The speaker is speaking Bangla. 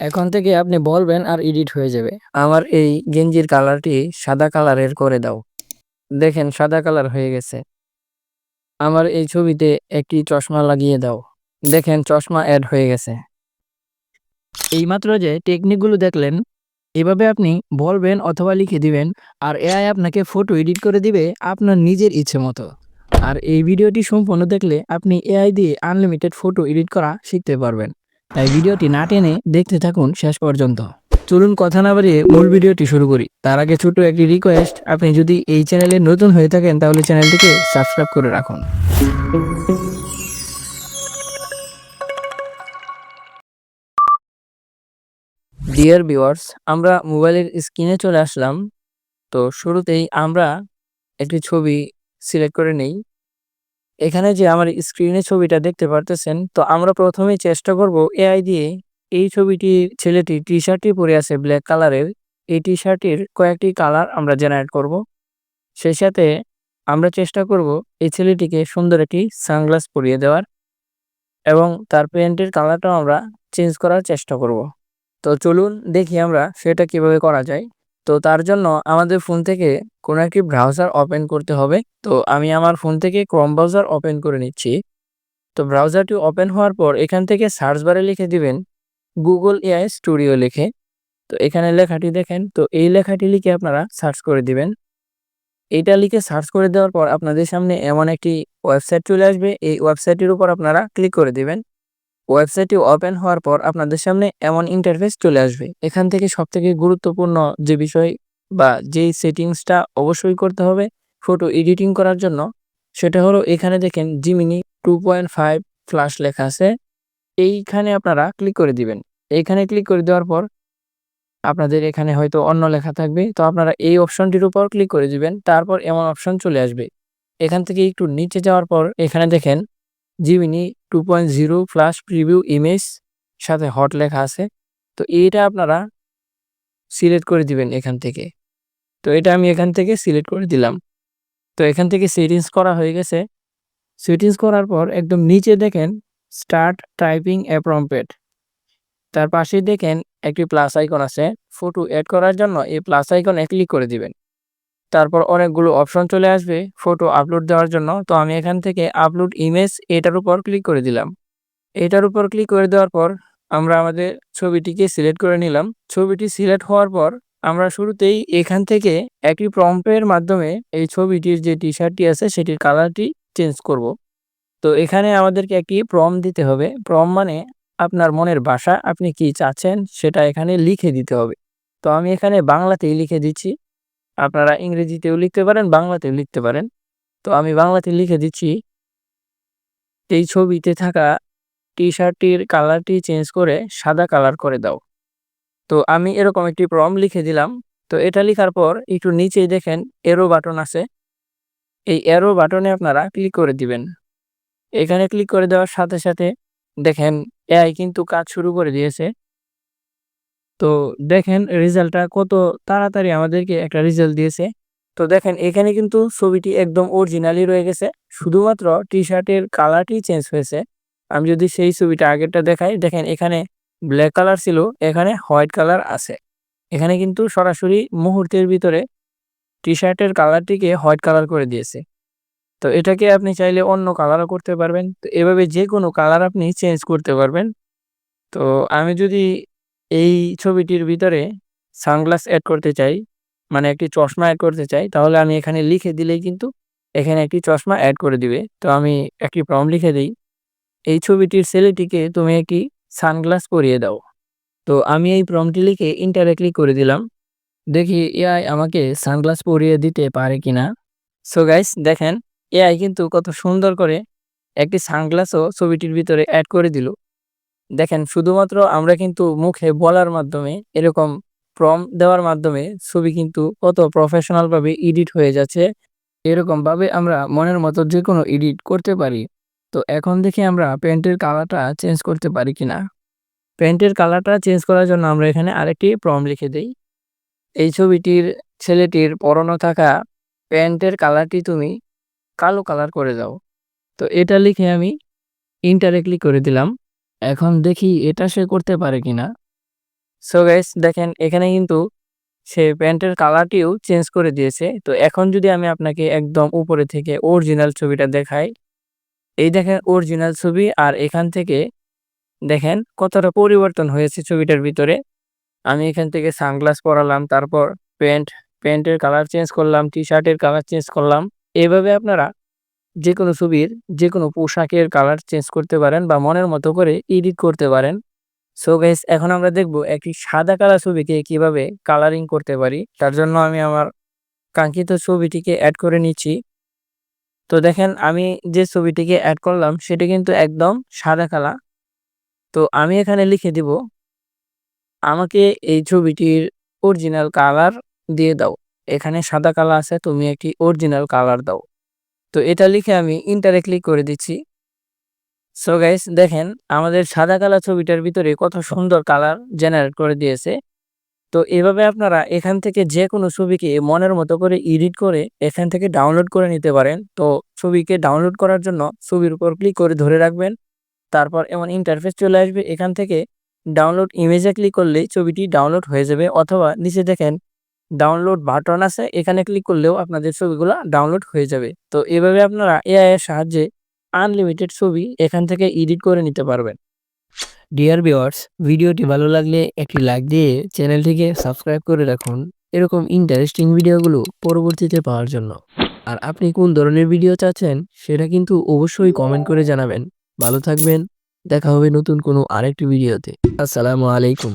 এখন থেকে আপনি বলবেন আর এডিট হয়ে যাবে। আমার এই গেঞ্জির কালারটি সাদা কালারের করে দাও। দেখেন সাদা কালার হয়ে গেছে। আমার এই ছবিতে একটি চশমা লাগিয়ে দাও। দেখেন চশমা অ্যাড হয়ে গেছে। এইমাত্র যে টেকনিকগুলো দেখলেন এভাবে আপনি বলবেন অথবা লিখে দিবেন আর এআই আপনাকে ফটো এডিট করে দিবে আপনার নিজের ইচ্ছে মতো। আর এই ভিডিওটি সম্পূর্ণ দেখলে আপনি এআই দিয়ে আনলিমিটেড ফটো এডিট করা শিখতে পারবেন। তাই ভিডিওটি না টেনে দেখতে থাকুন শেষ পর্যন্ত। চলুন কথা না বাড়িয়ে মূল ভিডিওটি শুরু করি। তার আগে ছোট একটি রিকোয়েস্ট আপনি যদি এই চ্যানেলে নতুন হয়ে থাকেন তাহলে চ্যানেলটিকে সাবস্ক্রাইব করে রাখুন। ডিয়ার ভিউয়ার্স আমরা মোবাইলের স্ক্রিনে চলে আসলাম। তো শুরুতেই আমরা একটি ছবি সিলেক্ট করে নেই। এখানে যে আমার স্ক্রিনে ছবিটা দেখতে পারতেছেন, তো আমরা প্রথমেই চেষ্টা করব এআই দিয়ে এই ছবিটি, ছেলেটি টি শার্টটি পরে আছে ব্ল্যাক কালারের এই টি শার্টের কয়েকটি কালার আমরা জেনারেট করব। সেই সাথে আমরা চেষ্টা করব এই ছেলেটিকে সুন্দর একটি সানগ্লাস পরিয়ে দেওয়ার এবং তার প্যান্টের কালারটাও আমরা চেঞ্জ করার চেষ্টা করব। তো চলুন দেখি আমরা সেটা কীভাবে করা যায়। তো তার জন্য আমাদের ফোন থেকে কোনো একটি ব্রাউজার ওপেন করতে হবে। তো আমি আমার ফোন থেকে ক্রম ব্রাউজার ওপেন করে নিচ্ছি। তো ব্রাউজারটি ওপেন হওয়ার পর এখান থেকে সার্চ বারে লিখে দিবেন গুগল এআই স্টুডিও লিখে। তো এখানে লেখাটি দেখেন, তো এই লেখাটি লিখে আপনারা সার্চ করে দিবেন। এইটা লিখে সার্চ করে দেওয়ার পর আপনাদের সামনে এমন একটি ওয়েবসাইট চলে আসবে। এই ওয়েবসাইটটির উপর আপনারা ক্লিক করে দিবেন। ওয়েবসাইটটি ওপেন হওয়ার পর আপনাদের সামনে এমন ইন্টারফেস চলে আসবে। এখান থেকে সবথেকে গুরুত্বপূর্ণ যে বিষয় বা যেই সেটিংসটা অবশ্যই করতে হবে ফটো এডিটিং করার জন্য, সেটা হলো এখানে দেখেন Gemini two point five flash লেখা আছে। এইখানে আপনারা ক্লিক করে দিবেন। এইখানে ক্লিক করে দেওয়ার পর আপনাদের এখানে হয়তো অন্য লেখা থাকবে। তো আপনারা এই অপশনটির উপর ক্লিক করে দিবেন, তারপর এমন অপশন চলে আসবে। এখান থেকে একটু নিচে যাওয়ার পর এখানে দেখেন Gemini two point zero flash preview image সাথে হট লেখা আছে। তো এইটা আপনারা সিলেক্ট করে দিবেন এখান থেকে। তো এটা আমি এখান থেকে সিলেক্ট করে দিলাম। তো এখান থেকে সেটিংস করা হয়ে গেছে। সেটিংস করার পর একদম নিচে দেখেন স্টার্ট টাইপিং অ্যাপ্রম্পেড তার পাশেই দেখেন একটি প্লাস আইকন আছে। ফটো অ্যাড করার জন্য এই প্লাস আইকনে ক্লিক করে দিবেন। তারপর অনেকগুলো অপশন চলে আসবে ফটো আপলোড দেওয়ার জন্য। তো আমি এখান থেকে আপলোড ইমেজ এটার উপর ক্লিক করে দিলাম। এটার উপর ক্লিক করে দেওয়ার পর আমরা আমাদের ছবিটিকে সিলেক্ট করে নিলাম। ছবিটি সিলেক্ট হওয়ার পর আমরা শুরুতেই এখান থেকে একটি প্রম্পের মাধ্যমে এই ছবিটির যে টি শার্টটি আছে সেটির কালারটি চেঞ্জ করব। তো এখানে আমাদেরকে একটি প্রম দিতে হবে। প্রম মানে আপনার মনের ভাষা, আপনি কি চাচ্ছেন সেটা এখানে লিখে দিতে হবে। তো আমি এখানে বাংলাতেই লিখে দিচ্ছি। আপনারা ইংরেজিতেও লিখতে পারেন, বাংলাতেও লিখতে পারেন। তো আমি বাংলাতে লিখে দিচ্ছি, এই ছবিতে থাকা টি শার্টটির কালারটি চেঞ্জ করে সাদা কালার করে দাও। তো আমি এরকম একটি প্রম লিখে দিলাম। তো এটা লেখার পর একটু নিচেই দেখেন এরো বাটন আছে। এই এরো বাটনে আপনারা ক্লিক করে দিবেন। এখানে ক্লিক করে দেওয়ার সাথে সাথে দেখেন এআই কিন্তু কাজ শুরু করে দিয়েছে। তো দেখেন রেজাল্টটা কত তাড়াতাড়ি আমাদেরকে একটা রেজাল্ট দিয়েছে। তো দেখেন এখানে কিন্তু ছবিটি একদম অরিজিনালি রয়ে গেছে। শুধুমাত্র টি শার্টের কালারটি চেঞ্জ হয়েছে। আমি যদি সেই ছবিটা আগেরটা দেখাই, দেখেন এখানে ব্ল্যাক কালার ছিল, এখানে হোয়াইট কালার আছে। এখানে কিন্তু সরাসরি মুহূর্তের ভিতরে টি শার্টের কালারটিকে হোয়াইট কালার করে দিয়েছে। তো এটাকে আপনি চাইলে অন্য কালারও করতে পারবেন। তো এভাবে যে কোনো কালার আপনি চেঞ্জ করতে পারবেন। তো আমি যদি এই ছবিটির ভিতরে সানগ্লাস অ্যাড করতে চাই মানে একটি চশমা অ্যাড করতে চাই, তাহলে আমি এখানে লিখে দিলেই কিন্তু এখানে একটি চশমা অ্যাড করে দিবে। তো আমি একটি প্রম লিখে দিই। এই ছবিটির ছেলেটিকে তুমি একটি সানগ্লাস পরিয়ে দাও। তো আমি এই প্রমটি লিখে ইন্টারেক্টলি করে দিলাম। দেখি এআই আমাকে সানগ্লাস পরিয়ে দিতে পারে কিনা। সো গাইস দেখেন এআই কিন্তু কত সুন্দর করে একটি সানগ্লাসও ছবিটির ভিতরে অ্যাড করে দিল। দেখেন, শুধুমাত্র আমরা কিন্তু মুখে বলার মাধ্যমে, এরকম প্রম দেওয়ার মাধ্যমে ছবি কিন্তু কত প্রফেশনালভাবে এডিট হয়ে যাচ্ছে। এরকমভাবে আমরা মনের মতো যে কোনো এডিট করতে পারি। তো এখন দেখি আমরা পেন্টের কালারটা চেঞ্জ করতে পারি কিনা। পেন্টের কালারটা চেঞ্জ করার জন্য আমরা এখানে আরেকটি প্রম লিখে দিই। এই ছবিটির ছেলেটির পরনো থাকা প্যান্টের কালারটি তুমি কালো কালার করে দাও। তো এটা লিখে আমি ইনটারেক্টলি করে দিলাম। এখন দেখি এটা সে করতে পারে কিনা। সো গাইস দেখেন, এখানে কিন্তু সে প্যান্টের কালারটিও চেঞ্জ করে দিয়েছে। তো এখন যদি আমি আপনাকে একদম উপরে থেকে অরিজিনাল ছবিটা দেখাই, এই দেখেন অরিজিনাল ছবি, আর এখান থেকে দেখেন কতটা পরিবর্তন হয়েছে ছবিটার ভিতরে। আমি এখান থেকে সানগ্লাস পরালাম, তারপর প্যান্ট, প্যান্টের কালার চেঞ্জ করলাম টি শার্টের কালার চেঞ্জ করলাম। এভাবে আপনারা যে কোনো ছবির যে কোনো পোশাকের কালার চেঞ্জ করতে পারেন বা মনের মতো করে এডিট করতে পারেন। সো গাইস এখন আমরা দেখব একটি সাদা কালার ছবিকে কীভাবে কালারিং করতে পারি। তার জন্য আমি আমার কাঙ্ক্ষিত ছবিটিকে অ্যাড করে নিচ্ছি। তো দেখেন, আমি যে ছবিটিকে অ্যাড করলাম, সেটি কিন্তু একদম সাদা কালা তো আমি এখানে লিখে দিব, আমাকে এই ছবিটির অরিজিনাল কালার দিয়ে দাও। এখানে সাদা কালার আছে, তুমি একটি অরিজিনাল কালার দাও। তো এটা লিখে আমি ইন্টারে ক্লিক করে দিচ্ছি। সো গাইস দেখেন, আমাদের সাদা কালার ছবিটার ভিতরে কত সুন্দর কালার জেনারেট করে দিয়েছে। তো এভাবে আপনারা এখান থেকে যে কোনো ছবিকে মনের মতো করে এডিট করে এখান থেকে ডাউনলোড করে নিতে পারেন। তো ছবিকে ডাউনলোড করার জন্য ছবির উপর ক্লিক করে ধরে রাখবেন। তারপর এমন ইন্টারফেস চলে আসবে। এখান থেকে ডাউনলোড ইমেজে ক্লিক করলেই ছবিটি ডাউনলোড হয়ে যাবে। অথবা নিচে দেখেন ডাউনলোড বাটন আছে, এখানে ক্লিক করলেও আপনাদের ছবিগুলো ডাউনলোড হয়ে যাবে। তো এভাবে আপনারা এআই এর সাহায্যে আনলিমিটেড ছবি এখান থেকে এডিট করে নিতে পারবেন। ডিয়ার ভিওয়ার্স ভিডিওটি ভালো লাগলে একটি লাইক দিয়ে চ্যানেলটিকে সাবস্ক্রাইব করে রাখুন। এরকম ইন্টারেস্টিং ভিডিওগুলো পরবর্তীতে পাওয়ার জন্য। আর আপনি কোন ধরনের ভিডিও চাচ্ছেন, সেটা কিন্তু অবশ্যই কমেন্ট করে জানাবেন। ভালো থাকবেন, দেখা হবে নতুন কোনো আরেকটি ভিডিওতে। আসসালামু আলাইকুম।